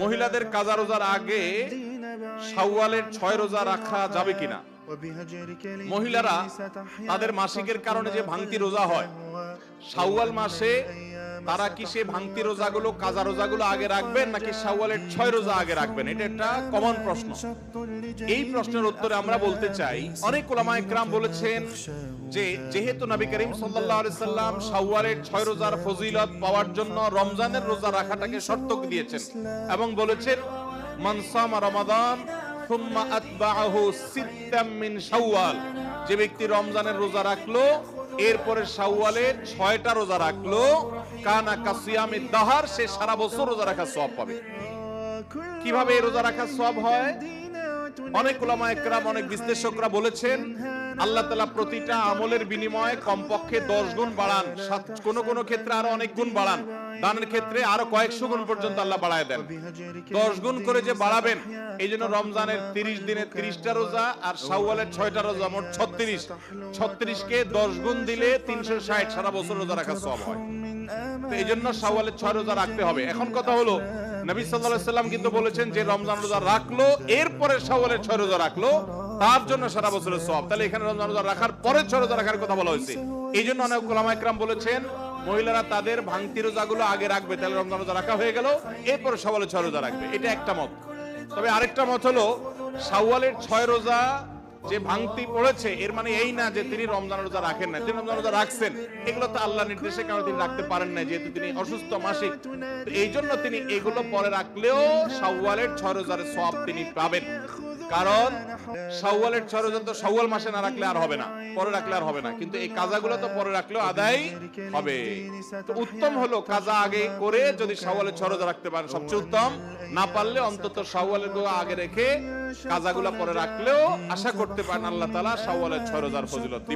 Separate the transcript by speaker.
Speaker 1: মহিলাদের কাজা রোজার আগে শাওয়ালের ছয় রোজা রাখা যাবে কিনা? মহিলারা তাদের মাসিকের কারণে যে ভাঙতি রোজা হয়, শাওয়াল মাসে তারা কি সে ভাঙতি রোজাগুলো, কাজা রোজাগুলো আগে রাখবেন নাকি শাওয়ালের ছয় রোজা আগে রাখবেন? এটা একটা কমন প্রশ্ন। এই প্রশ্নের উত্তরে আমরা বলতে চাই, অনেক ওলামা একরাম বলেছেন যে, যেহেতু নবী করিম সাল্লাল্লাহু আলাইহি সাল্লাম শাওয়ালের ছয় রোজার ফজিলত পাওয়ার জন্য রমজানের রোজা রাখাটাকে শর্ত দিয়েছেন এবং বলেছেন, মান সামা রমাদান, সুম্মা আতবাআহু সিত্তাম মিন শাওয়াল। যে ব্যক্তি রমজানের রোজা রাখল এরপরে শাওয়ালে ছয়টা রোজা রাখল, কানা কাসিয়ামি দাহার, সে সারা বছর রোজা রাখার সব পাবে। কীভাবে রোজা রাখার সব হয়? অনেক ওলামা একরাম অনেক বিশ্লেষকরা বলেছেন আল্লাহ তালা প্রতিটা আমলের বিনিময়ে কমপক্ষে দশ গুণ বাড়ান। কোন কোন ক্ষেত্রে আরও অনেক গুণ বাড়ান। দানের ক্ষেত্রে আরও কয়েকশো গুণ পর্যন্ত আল্লাহ বাড়ায় দেন। দশ গুণ করে যে বাড়াবেন, এই জন্য রমজানের তিরিশ দিনে তিরিশটা রোজা আর শাওয়ালের ছয়টা রোজা, মোট ছত্রিশ। ছত্রিশকে দশ গুণ দিলে তিনশো ষাট সারা বছর রোজা রাখা সব হয়। এই জন্য শাওয়ালের ছয় রোজা রাখতে হবে। এখন কথা হলো, নবী আলাইহি সাল্লাম কিন্তু বলেছেন যে রমজান রোজা রাখল, এরপরে শাওয়ালের ছয় রোজা রাখল তার জন্য সারা বছরের সব। তাহলে এখানে রমজান রোজা রাখার পরে ছয় রোজা রাখার কথা বলা হয়েছে। এই জন্য অনেক ওলামা একরাম বলেছেন, মহিলারা তাদের ভাঙতি রোজাগুলো আগে রাখবে। তাহলে রমজান রোজা রাখা হয়ে গেল, এরপরে শাওয়ালের ছয় রোজা রাখবে। এটা একটা মত। তবে আরেকটা মত হলো শাওয়ালের ছয় রোজা যে ভাঙতি পড়েছে, এর মানে এই না যে তিনি রমজান রোজা রাখেন না তিনি রমজান রোজা রাখছেন, এগুলো তো আল্লাহ নির্দেশে কারণে তিনি রাখতে পারেন না যেহেতু তিনি অসুস্থ মাসিক। এই জন্য তিনি এগুলো পরে রাখলেও শাওয়ালের ছয় রোজার সব তিনি পাবেন। কারণ শাওয়ালের ষড়যন্ত্র রোজা মাসে না রাখলে আর হবে না, পরে রাখলে আর হবে না। কিন্তু এই কাজাগুলো তো পরে রাখলেও আদায় হবে। তো উত্তম হলো কাজা আগে করে যদি সওয়ালের ছয় রাখতে পারেন, সবচেয়ে উত্তম। না পারলে অন্তত সওয়ালের আগে রেখে কাজাগুলো পরে রাখলেও আশা করতে পারেন আল্লাহ তাআলা সওয়ালের রোজার ফজিলত।